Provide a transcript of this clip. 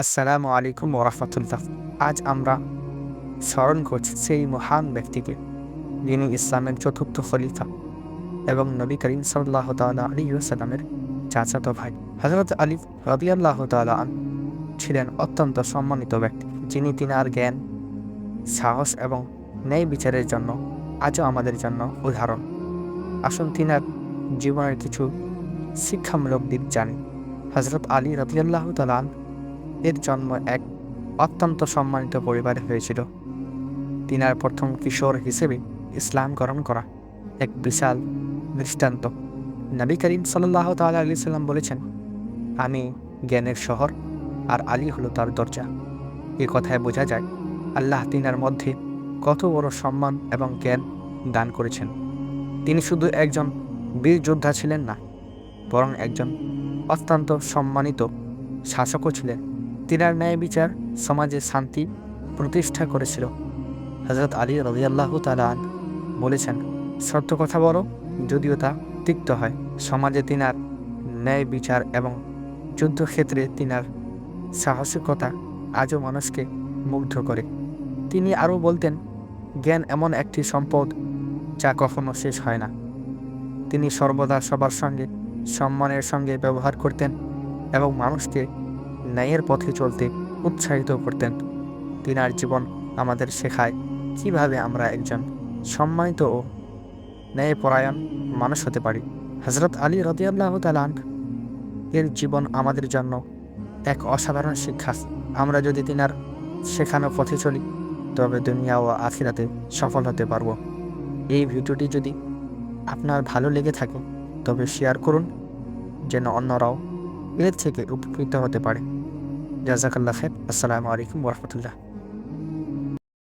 আসসালামু আলাইকুম ওরহমতুল্লাহ আজ আমরা স্মরণ করছি সেই মহান ব্যক্তিকে, যিনি ইসলামের চতুর্থ খলিফা এবং নবী করিম সাল্লাহ তাল্লাহ আলী সাল্লামের চাচাতো ভাই। হজরত আলিফ রদিয়াল্লাহ তাল্লাহ আন ছিলেন অত্যন্ত সম্মানিত ব্যক্তি, যিনি তিনার জ্ঞান, সাহস এবং ন্যায় বিচারের জন্য আজও আমাদের জন্য উদাহরণ। আসুন তিনার জীবনের কিছু শিক্ষামূলক দিক জানি। হজরত আলী রদিয়াল্লাহ তালান এর জন্ম এক অত্যন্ত সম্মানিত পরিবারে হয়েছিল। তিনার প্রথম কিশোর হিসেবে ইসলাম গ্রহণ করা এক বিশাল দৃষ্টান্ত। নবী করিম সাল্লাহ তাল্লাহ আলি সাল্লাম বলেছেন, আমি জ্ঞানের শহর আর আলী হলো তার দরজা। এ কথায় বোঝা যায়, আল্লাহ তিনার মধ্যে কত বড় সম্মান এবং জ্ঞান দান করেছেন। তিনি শুধু একজন বীর যোদ্ধা ছিলেন না, বরং একজন অত্যন্ত সম্মানিত শাসকও ছিলেন। তিনার ন্যায় বিচার সমাজে শান্তি প্রতিষ্ঠা করেছিল। হজরত আলী রদিয়াল্লাহ তালান বলেছেন, সত্য কথা বলো, যদিও তা তিক্ত হয়। সমাজে তিনার ন্যায় বিচার এবং যুদ্ধক্ষেত্রে তিনার সাহসিকতা আজও মানুষকে মুগ্ধ করে। তিনি আরও বলতেন, জ্ঞান এমন একটি সম্পদ যা কখনো শেষ হয় না। তিনি সর্বদা সবার সঙ্গে সম্মানের সঙ্গে ব্যবহার করতেন এবং মানুষকে ন্যায়ের পথে চলতে উৎসাহিত করতেন। তিনার জীবন আমাদের শেখায় কীভাবে আমরা একজন সম্মানিত ও ন্যায়পরায়ণ মানুষ হতে পারি। হজরত আলী রদিয়াল্লাহ তালান এর জীবন আমাদের জন্য এক অসাধারণ শিক্ষা। আমরা যদি তিনার শেখানো পথে চলি, তবে দুনিয়া ও আখিরাতে সফল হতে পারব। এই ভিডিওটি যদি আপনার ভালো লেগে থাকে, তবে শেয়ার করুন, যেন অন্যরাও এর থেকে উপকৃত হতে পারে। জাজাকাল্লা খের আসসালামু আলাইকুম রহমতুল্লাহ